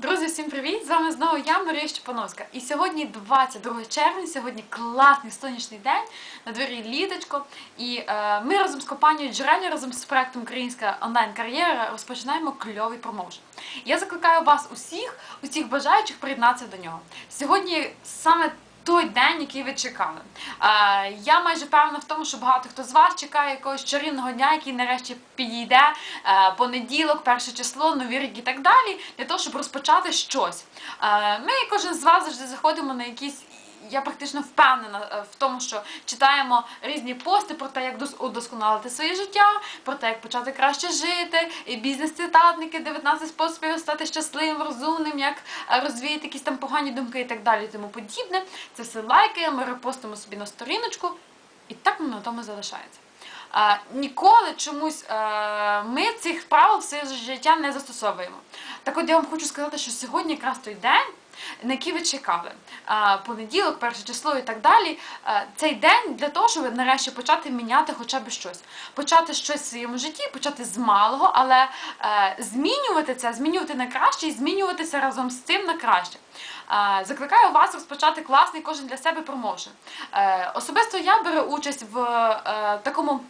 Друзі, всім привіт! З вами знову я, Марія Щепановська. І сьогодні 22 червня, сьогодні класний сонячний день, на дворі літочко. І е, ми разом з компанією Джерелі, разом з проектом Українська онлайн-кар'єра розпочинаємо кльовий промоушен. Я закликаю вас усіх, усіх бажаючих приєднатися до нього. Сьогодні саме той день, який ви чекали. Е, я майже певна в тому, що багато хто з вас чекає якогось чарівного дня, який нарешті підійде е, понеділок, перше число, новий рік і так далі, для того, щоб розпочати щось. Е, ми, кожен з вас завжди заходимо на якісь. Я практично впевнена е, в тому, що читаємо різні пости про те, як дос- удосконалити своє життя, про те, як почати краще жити, і бізнес-цитатники, 19 способів стати щасливим, розумним, як е, розвіяти якісь там погані думки і так далі, і тому подібне. Це все лайкаємо, репостимо собі на сторіночку, і так на тому залишається. А, ніколи чомусь е, ми цих правил в своє життя не застосовуємо. Так от я вам хочу сказати, що сьогодні якраз той день, на який ви чекали. Понеділок, перше число і так далі. цей день для того, щоб нарешті почати міняти хоча б щось. Почати щось в своєму житті, почати з малого, але е, змінювати це, змінювати на краще і змінюватися разом з цим на краще. Закликаю вас розпочати класний кожен для себе промоушен. Е, Особисто я беру участь в е, такому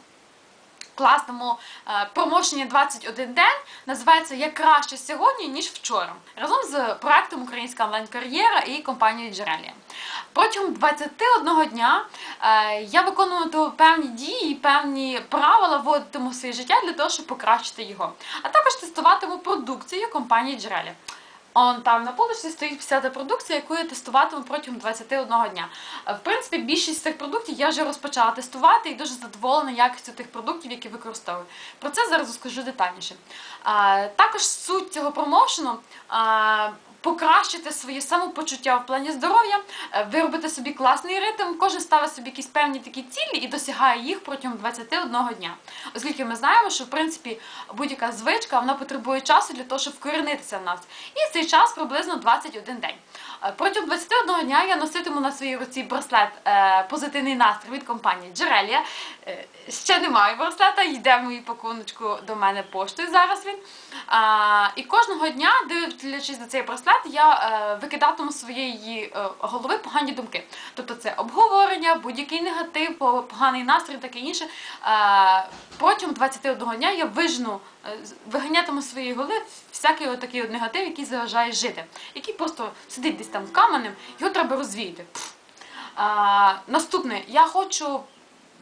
класному е, промоушені 21 день. Називається Як краще сьогодні, ніж вчора. Разом з проектом Українська онлайн-кар'єра і компанією Джерелія. Протягом 21 дня е, я виконуватиму певні дії, певні правила вводитиму в своє життя для того, щоб покращити його. А також тестуватиму продукцію компанії Джерелія. Он там на полочці стоїть вся та продукція, яку я тестуватиму протягом 21 дня. Е, В принципі, більшість цих продуктів я вже розпочала тестувати і дуже задоволена якістю тих продуктів, які використовую. Про це зараз розкажу детальніше. Е, Також суть цього промоушену. Покращити своє самопочуття в плані здоров'я, е, виробити собі класний ритм. Кожен ставить собі якісь певні такі цілі і досягає їх протягом 21 дня. Оскільки ми знаємо, що в принципі будь-яка звичка вона потребує часу для того, щоб вкоренитися в нас. І цей час приблизно 21 день. Е, Протягом 21 дня я носитиму на своїй руці браслет е, позитивний настрій від компанії Джерелія. Ще немає браслета, йде в мою пакуночку до мене поштою. Зараз він. І кожного дня, дивлячись на цей браслет, я е, викидатиму своєї е, голови погані думки. Тобто це обговорення, будь-який негатив, поганий настрій, таке інше. Е, протягом 21 дня я вижну, виганятиму своєї голови всякий отакий от негатив, який заважає жити, який просто сидить десь там каменем, його треба розвіяти. Наступне, я хочу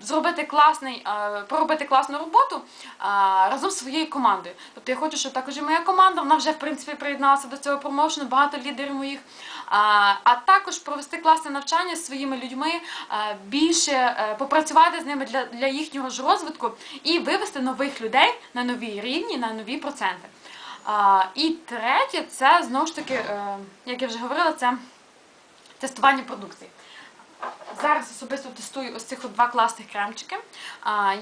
зробити класний, проробити класну роботу разом з своєю командою. Тобто я хочу, щоб також і моя команда, вона вже в принципі приєдналася до цього промоушену, багато лідерів моїх. А, а також провести класне навчання з своїми людьми, більше е, попрацювати з ними для, для їхнього ж розвитку і вивести нових людей на нові рівні, на нові проценти. І третє, це знову ж таки, е, як я вже говорила, це тестування продукції. Зараз особисто тестую ось цих два класних кремчики.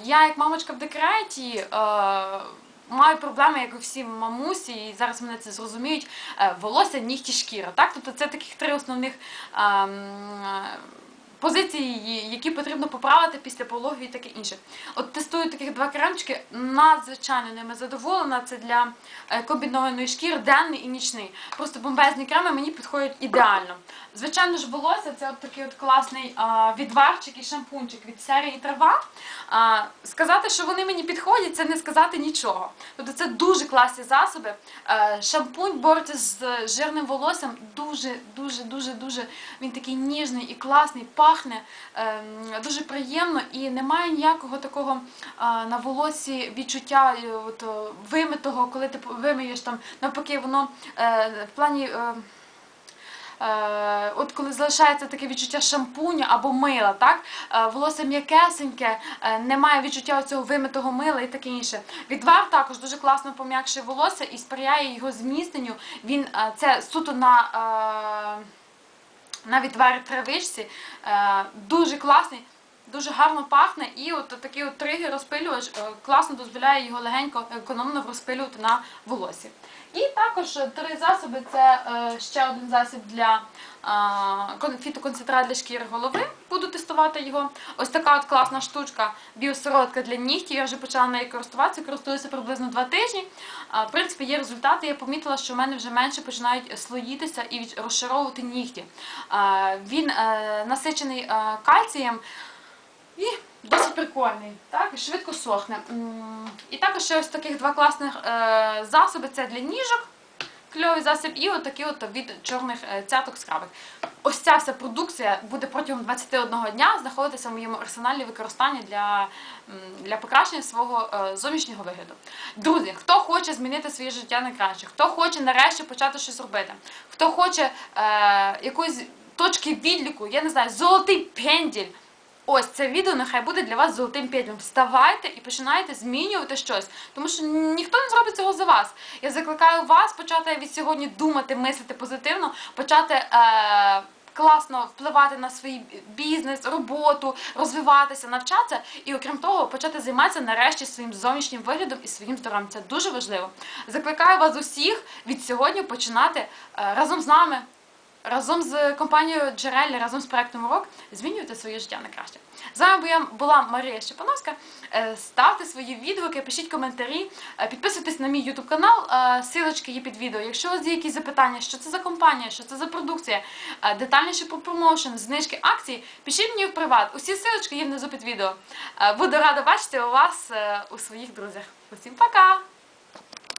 Я, як мамочка в декреті, е, маю проблеми, як і всі мамусі, і зараз мене це зрозуміють. е, Волосся, нігті, шкіра. Так? Тобто це таких три основних. Позиції, які потрібно поправити після пологів і таке інше. От тестую таких два кремчики, надзвичайно ними задоволена. Це для е, комбінованої шкіри, денний і нічний. Просто бомбезні креми мені підходять ідеально. Звичайно ж, волосся це от такий от класний відварчик і шампунчик від серії трава. Сказати, що вони мені підходять, це не сказати нічого. Тобто це дуже класні засоби. Е, шампунь бореться з жирним волоссям. Дуже, дуже, дуже, дуже він такий ніжний і класний, пахне ем, дуже приємно і немає ніякого такого на волосі відчуття е, от, вимитого, коли ти вимиєш там, навпаки, воно е, в плані. Е, от коли залишається таке відчуття шампуня або мила, так? Волосся м'якесеньке, немає відчуття цього вимитого мила і таке інше. Відвар також дуже класно пом'якшує волосся і сприяє його зміцненню. Він це суто на. На відварі травичці. Е, дуже класний, дуже гарно пахне, і от такий от тригер розпилювач е, класно дозволяє його легенько, економно розпилювати на волосі. І також три засоби це е, ще один засіб для е, фітоконцентрат для шкіри голови. буду тестувати його. Ось така от класна штучка, біосородка для нігтів. Я вже почала нею користуватися, користуюся приблизно два тижні. В принципі, є результати. Я помітила, що в мене вже менше починають слоїтися і розшаровувати нігті. Він насичений кальцієм. І досить прикольний, так, і швидко сохне. І також ще ось таких два класних е, засоби це для ніжок, кльовий засіб, і отакий от від чорних е, цяток скрабик. Ось ця вся продукція буде протягом 21 дня знаходитися в моєму арсеналі використання для, для покращення свого е, зовнішнього вигляду. Друзі, хто хоче змінити своє життя на краще, хто хоче нарешті почати щось робити, хто хоче е, якоїсь точки відліку, я не знаю, золотий пенділь. Ось це відео нехай буде для вас золотим петлем. Вставайте і починайте змінювати щось, тому що ніхто не зробить цього за вас. Я закликаю вас почати від сьогодні думати, мислити позитивно, почати. Е- Класно впливати на свій бізнес, роботу, розвиватися, навчатися і, окрім того, почати займатися нарешті своїм зовнішнім виглядом і своїм здоров'ям. Це дуже важливо. Закликаю вас усіх від сьогодні починати е, разом з нами разом з компанією Джерелі, разом з проектом Урок змінювати своє життя на краще. З вами була- Марія Щепановська. Е, Ставте свої відгуки, пишіть коментарі, е, підписуйтесь на мій YouTube канал. е, Силочки є під відео. Якщо у вас є якісь запитання, що це за компанія, що це за продукція, детальніше про промоушен, знижки, акції, пишіть мені в приват. Усі силочки є внизу під відео. Буду рада бачити у вас у своїх друзях. Усім пока!